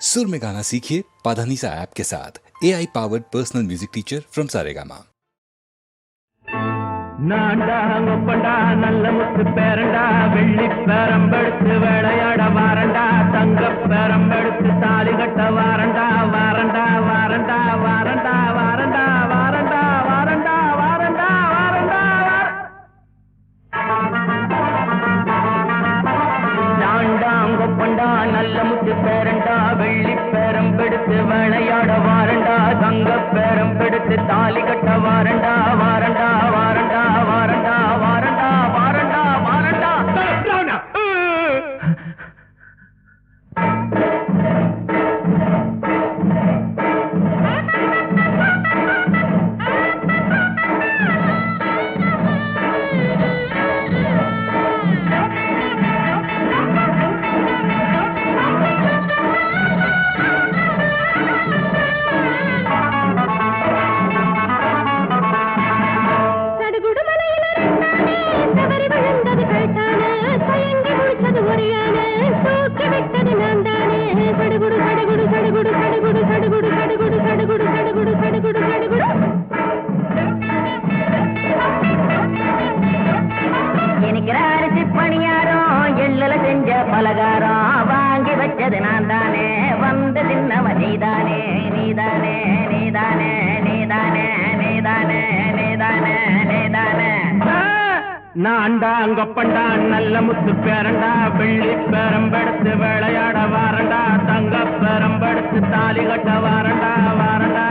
सुर में गाना सीखिए पाधानीसा ऐप के साथ A I powered personal music teacher from Saregama நான்டா ஒப்பண்டா நல்ல முத்து பேரண்டா வெள்ளி பேரம்பெடுத்து விளையாட வாரண்டா தங்க பேரம்பெடுத்து தாலி கட்ட வாரண்டா வாரண்டா வாரண்டா வாரண்டா வாரண்டா வாரண்டா வாரண்டா வாரண்டா வாரண்டா நான்டாங்கொப்பண்டா நல்ல முத்து பேரண்டா வெள்ளி பிடித்து விளையாட வாரண்டா தங்க பேரம் பிடித்து தாலி கட்ட வாரண்டா வாரண்டா வாரண்டா வாரண்டா வந்தது நான் தானே வந்து சின்னவன் நீதானே? நீதானே? நீதானே? நீதானே? நீதானே? நீதானே? நீதானே? நான்டா அங்கப்பண்டா நல்ல முத்து பேரண்டா வெள்ளி பேரம்பெடுத்து விளையாட வாரண்டா தங்க பேரம்பெடுத்து தாலி கட்ட வாரண்டா வாரண்டா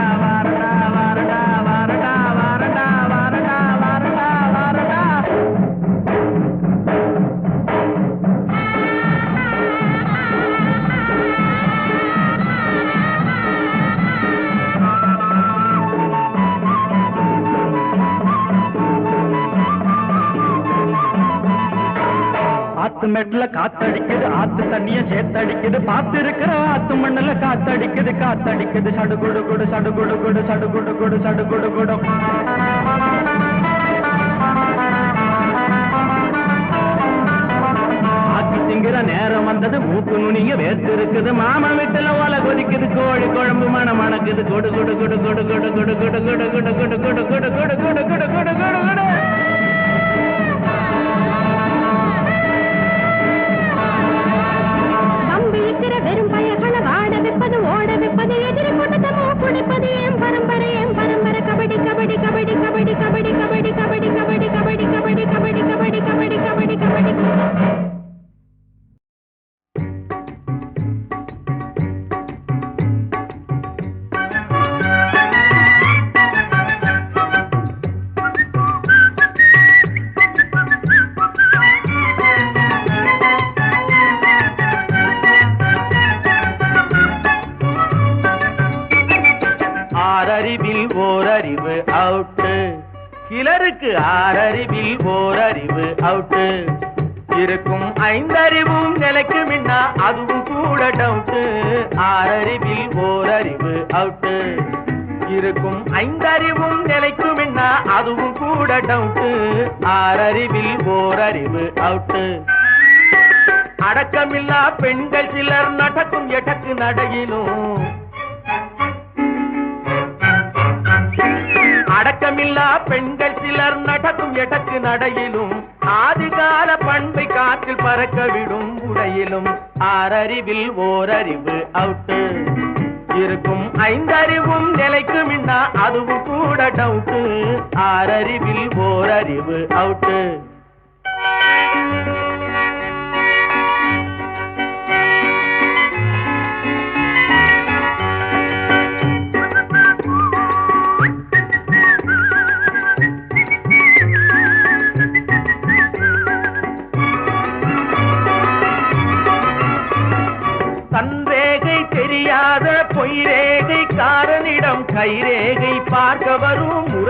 மெட்ல காத்தடிக்குது ஆத்து தண்ணிய சேர்த்தடிக்குது பார்த்துருக்கிற ஆத்து மண்ணுல காத்தடிக்குது காத்தடிக்குது சடுகுடு குடு சடுகுடு குடு சடுகுடு குடு சடுகுடு குடு திங்கிற நேரம் வந்தது மூக்கு நுனிங்க வேர்த்து இருக்குது மாமன் வீட்டுல ஓலை கொதிக்குது கோழி குழம்பு மனம் மணக்குது கொடு கொடு கொடு கொடு கொடு கொடு கொடு கொடு கொடு கொடு கொடு கொடு கொடு கொடு கொடு கொடு கொடு சிலருக்கு ஆறறிவில் ஓரறிவு அவுட்டு. இருக்கும் ஐந்தறிவும் நிலைக்கு முன்னா அதுவும் கூட டவுட்டு. ஆறறிவில் ஓரறிவு அவுட்டு. இருக்கும் ஐந்தறிவும் நிலைக்கு முன்னா அதுவும் கூட டவுட்டு. ஆறறிவில் ஓரறிவு அவுட்டு. அடக்கமில்லா பெண்கள் சிலர் நடக்கும் எடக்கு நடையிலும். அடக்கமில்லா பெண்கள் சிலர் நடக்கும் எடக்கு நடையிலும் ஆதிகால பண்பை காற்றில் பறக்க விடும் உடையிலும் ஆறறிவில் ஓரறிவு அவுட்டு. இருக்கும் ஐந்தறிவும் நிலைக்கும் முன்னா அதுவும் கூட டவுட்டு ஆறறிவில் ஓரறிவு அவுட்டு.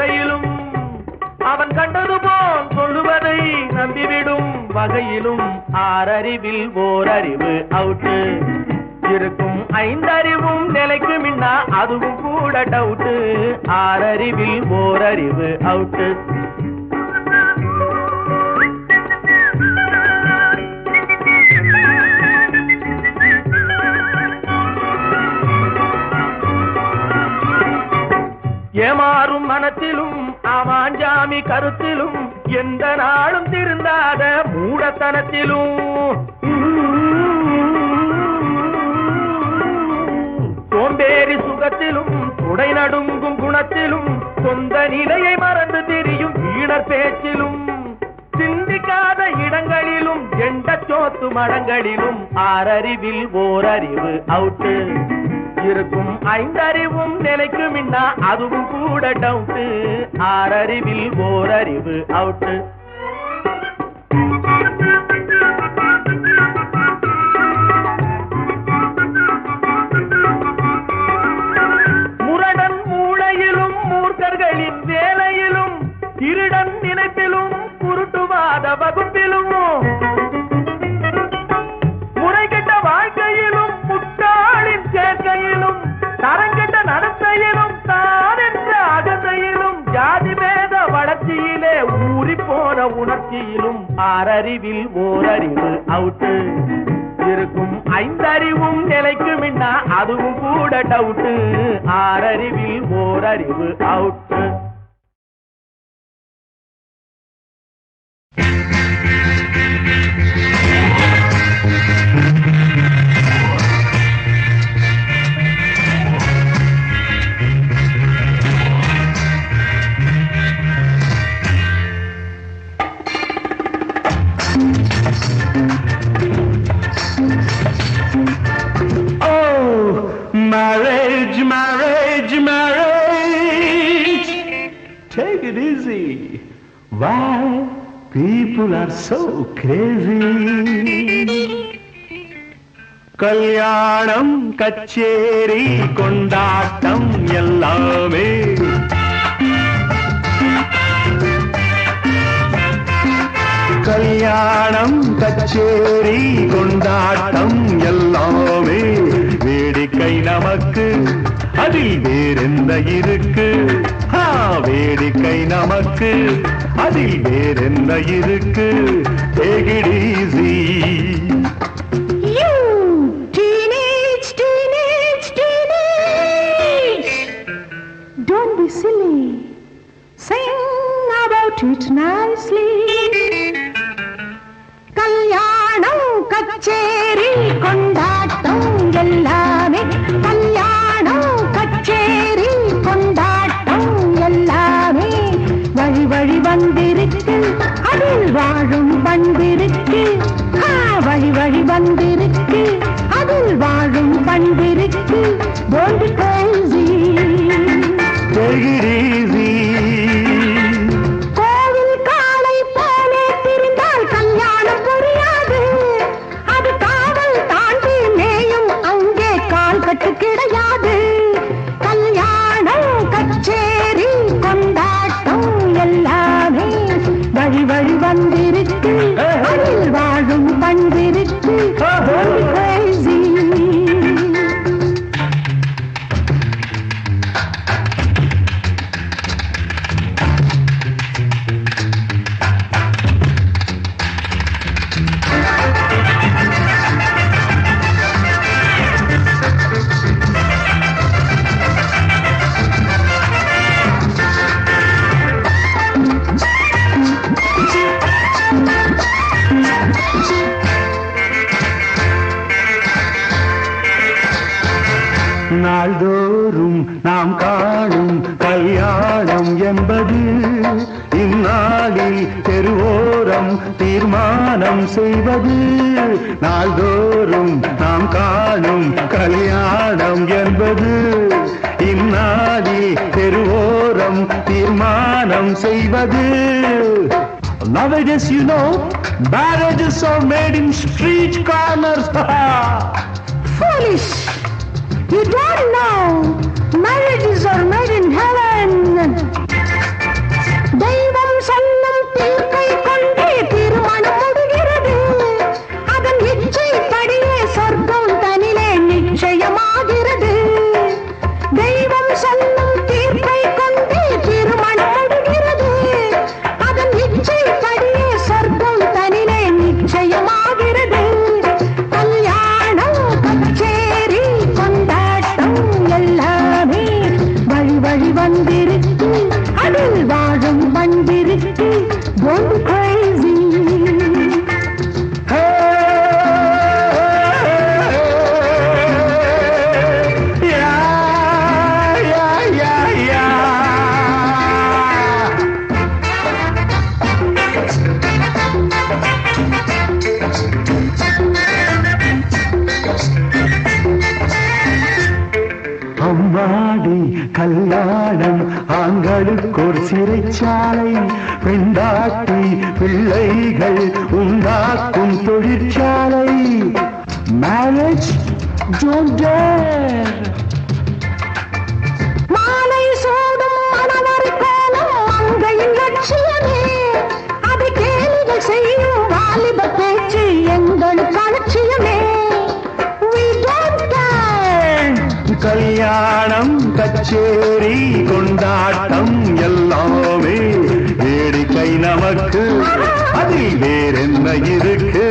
வகையிலும் அவன் கண்டது போல் சொல்லுவதை நம்பிவிடும் வகையிலும் ஆறறிவில் ஓரறிவு அவுட்டு. இருக்கும் ஐந்தறிவும் நிலைக்கு அதுவும் கூட டவுட்டு. ஆறறிவில் ஓரறிவு அவுட்டு. ஏமாறு மனத்திலும் ஆமாஞ்சாமி கருத்திலும் எந்த நாளும் திருந்தாத மூடத்தனத்திலும். சோம்பேறி சுகத்திலும் உடை நடுங்கும் குணத்திலும் சொந்த நிலையை மறந்து தெரியும் வீணர் பேச்சிலும். சிந்திக்காத இடங்களிலும் எண்ட சோத்து மடங்களிலும் ஆறறிவில் ஓரறிவு அவுட்டு. இருக்கும் ஐந்தறிவும் நிலைக்கு மின்னா அதுவும் கூட டவுட்டு. ஆறறிவில் ஓரறிவு அவுட்டு. முரடன் மூளையிலும் மூர்க்கர்களின் வேலையிலும் திருடன் நினைப்பிலும் குருட்டுவாத வகுப்பிலும். போன ஆறறிவில் ஓரறிவு அவுட்டு. இருக்கும் ஐந்தறிவும் நிலைக்கு மின்னா அதுவும் கூட டவுட்டு. ஆறறிவில் ஓரறிவு out. Marriage, marriage, marriage. Take it easy. Why people are so crazy? கல்யாணம் கச்சேரி கொண்டாட்டம் எல்லாமே கல்யாணம் கச்சேரி கொண்டாட்டம் எல்லாமே வாழ்க்கை நமக்கு அதில் வேறெந்த இருக்கு ஆ, வேடிக்கை நமக்கு அதில் வேறெந்த இருக்கு Take Don't be silly. Sing about it nicely. வாழும் பண்பிருக்கு வழி வழி வந்திருக்கு. அதில் வாழும் பண்பிருக்கு போன்று be செய்வது நாள்தோறும் நாம் காணும் கல்யாணம் என்பது இந்நாளில் தெருவோரம் தீர்மானம் செய்வது Nowadays, you know, marriages are made in street corners. Foolish! You don't know. Marriages are made in heaven. தெய்வம் சொல்லும் பிள்ளைகள் உண்டாக்கும் தொழிற்சாலை. மேரேஜ் மாலை சோடும் மணவர் கோலம் மங்கையின் லட்சியமே. அது கேள்விகள் செய்யும் வாலிப பேச்சு எங்கள் லட்சியமே கல்யாணம் கச்சேரி கொண்டாட்டம் எல்லாமே. இல்லை நமக்கு அதில் வேறென்ன இருக்கு?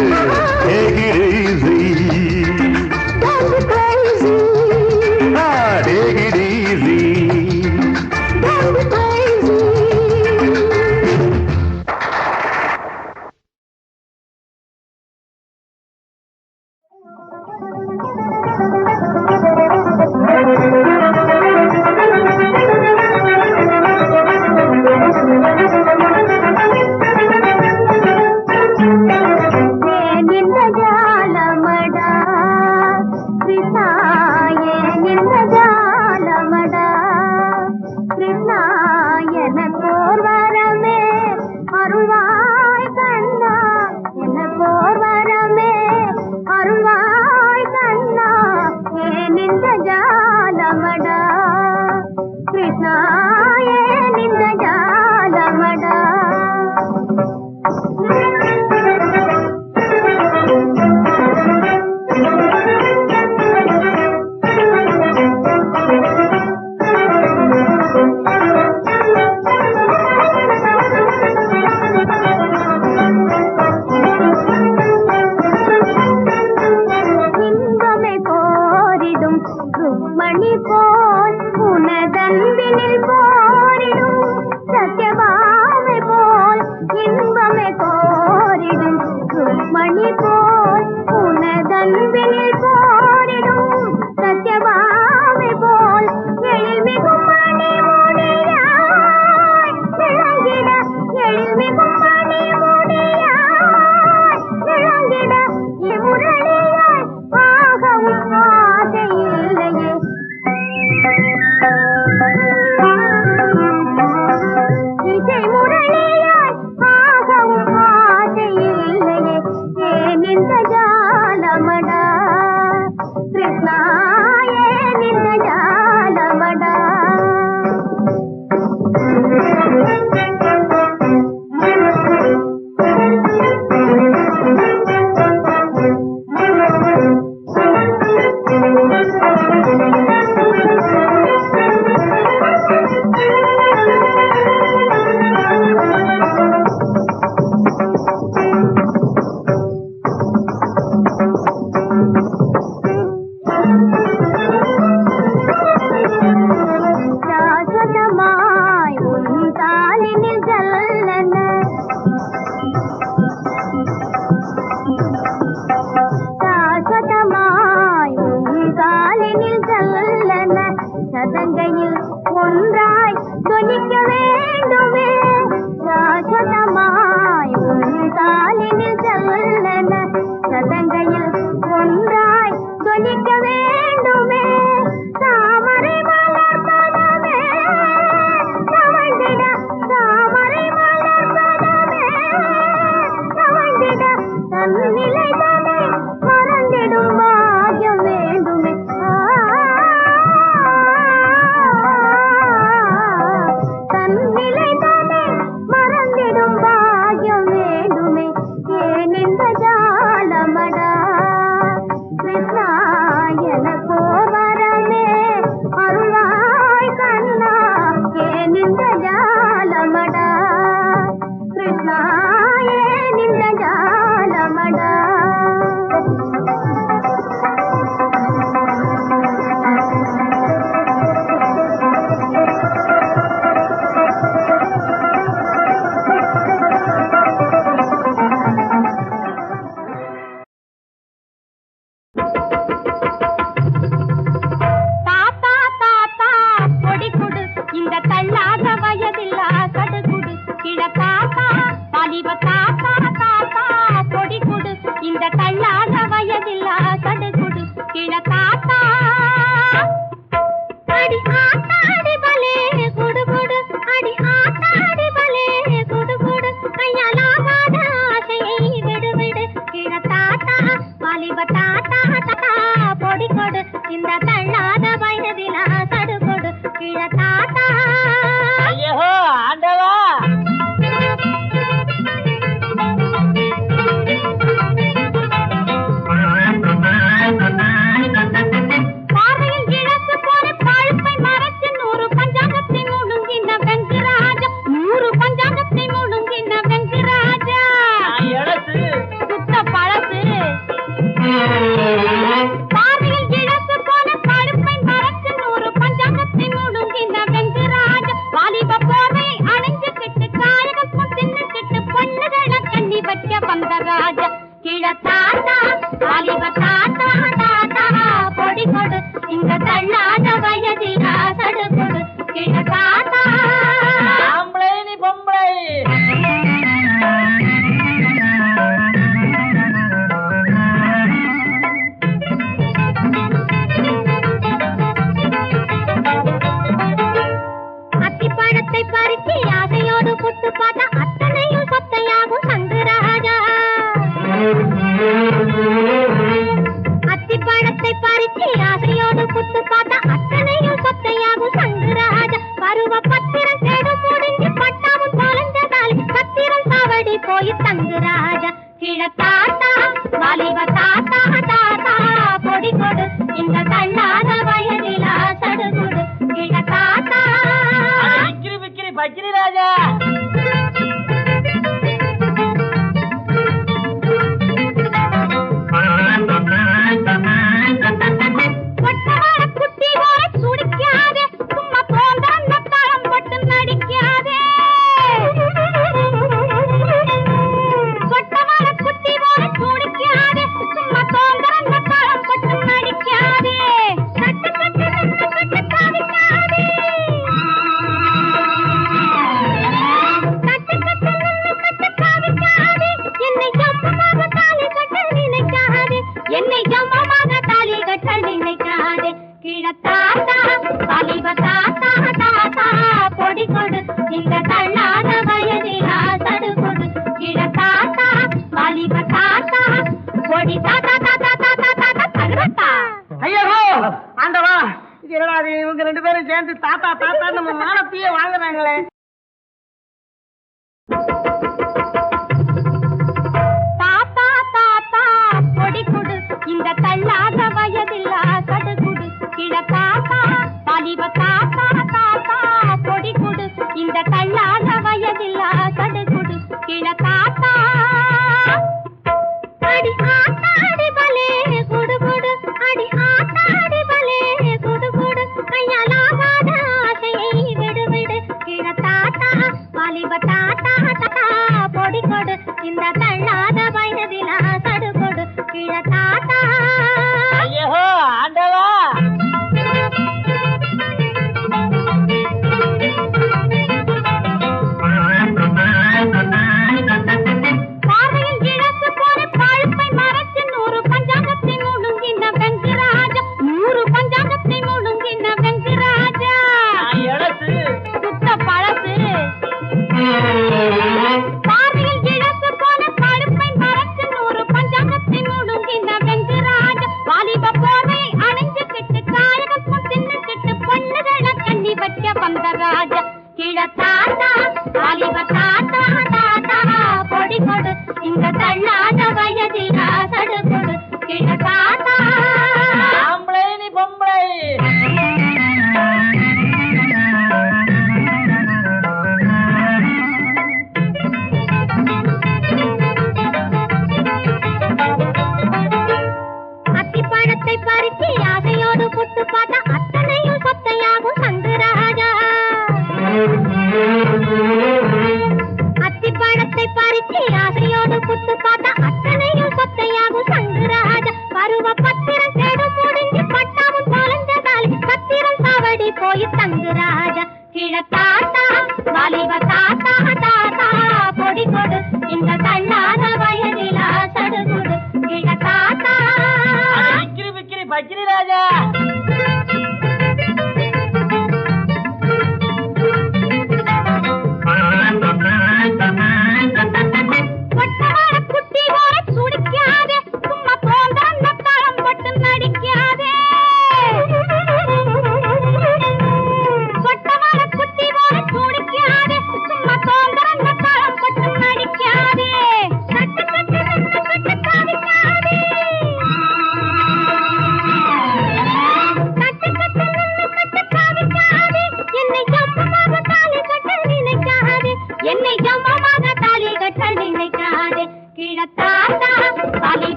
தாத்தா தாத்தா தாத்தா தாத்தா தகரத்தா ஐயோ ஆண்டவா என்னடா அது இவங்க குடு இந்த தள்ளாத வயதில்லா கடுகுடு கிழ தாத்தா வாலிப குடு இந்த தள்ளா ಮಾಯಾ ನಾಮ